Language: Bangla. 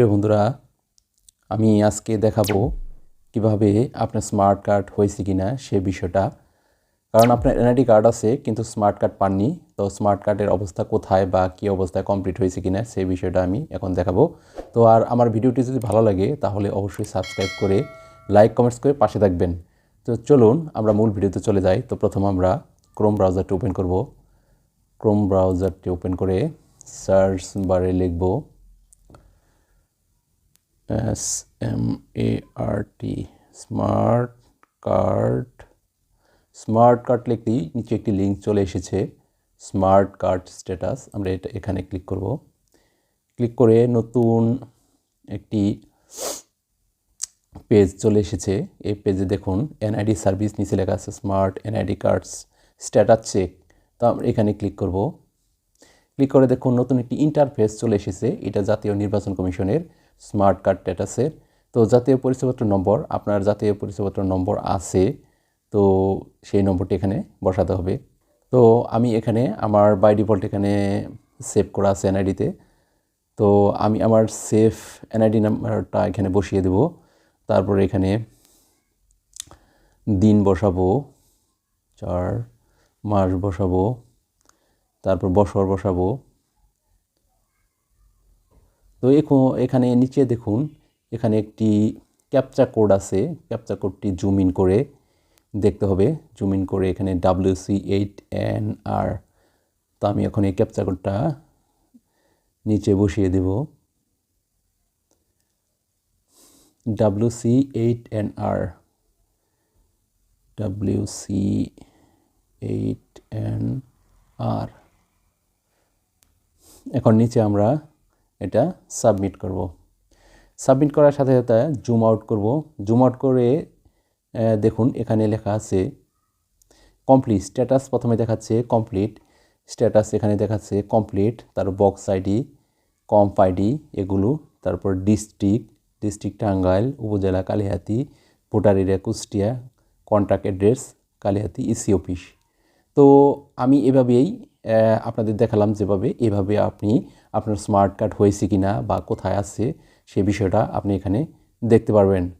প্রিয় বন্ধুরা, আমি আজকে দেখাবো কীভাবে আপনার স্মার্ট কার্ড হয়েছে কি না সে বিষয়টা। কারণ আপনার এনআইডি কার্ড আছে, কিন্তু স্মার্ট কার্ড পাননি। তো স্মার্ট কার্ডের অবস্থা কোথায় বা কী অবস্থায় কমপ্লিট হয়েছে কিনা সেই বিষয়টা আমি এখন দেখাবো। তো আর আমার ভিডিওটি যদি ভালো লাগে, তাহলে অবশ্যই সাবস্ক্রাইব করে, লাইক, কমেন্টস করে পাশে থাকবেন। তো চলুন, আমরা মূল ভিডিওতে চলে যাই। তো প্রথম আমরা ক্রোম ব্রাউজারটি ওপেন করব। ক্রোম ব্রাউজারটি ওপেন করে সার্চ বারে লিখব S M A R T smart card smart card লিখলেই নিচে একটি লিঙ্ক চলে এসেছে স্মার্ট কার্ড স্ট্যাটাস আমরা এটা এখানে ক্লিক করব। ক্লিক করে নতুন একটি পেজ চলে এসেছে। এই পেজে দেখুন এনআইডি সার্ভিস নিচে লেখা আছে smart NID cards status check তো আমরা এখানে ক্লিক করব। ক্লিক করে দেখুন, নতুন একটি ইন্টারফেস চলে এসেছে, এটা জাতীয় নির্বাচন কমিশনের। স্মার্ট কার্ড স্ট্যাটাসের তো জাতীয় পরিচয়পত্র নম্বর, আপনার জাতীয় পরিচয়পত্র নম্বর আছে, তো সেই নম্বরটি এখানে বসাতে হবে। তো আমি এখানে আমার বাই ডিফল্ট এখানে সেভ করা আছে এনআইডিতে তো। আমি আমার সেফ এনআইডি নাম্বারটা এখানে বসিয়ে দেব। তারপর এখানে দিন বসাবো, চার মাস বসাবো, তারপর বছর বসাবো তো এখানে নিচে দেখুন, এখানে একটি ক্যাপচা কোড আছে। ক্যাপচা কোডটি জুম ইন করে দেখতে হবে। জুম ইন করে এখানে W C eight N R. তো আমি এখন এই ক্যাপচা কোডটা নিচে বসিয়ে দেব। W C eight N R. W C eight N R. এখন নিচে আমরা এটা সাবমিট করব। সাবমিট করার সাথে সাথে জুম আউট করব। জুম আউট করে দেখুন এখানে লেখা আছে কমপ্লিট স্ট্যাটাস প্রথমে দেখাচ্ছে কমপ্লিট স্ট্যাটাস এখানে দেখাচ্ছে কমপ্লিট তার বক্স আইডি কম্প আইডি এগুলো, তারপর district district Tangail, upazila Kalihati voter area Kushtia contact address Kalihati EC office তো আমি এভাবেই আপনাদের দেখালাম যেভাবে, এভাবে আপনি আপনার স্মার্ট কার্ড হয়েছে কি না বা কোথায় আছে, সে বিষয়টা আপনি এখানে দেখতে পারবেন।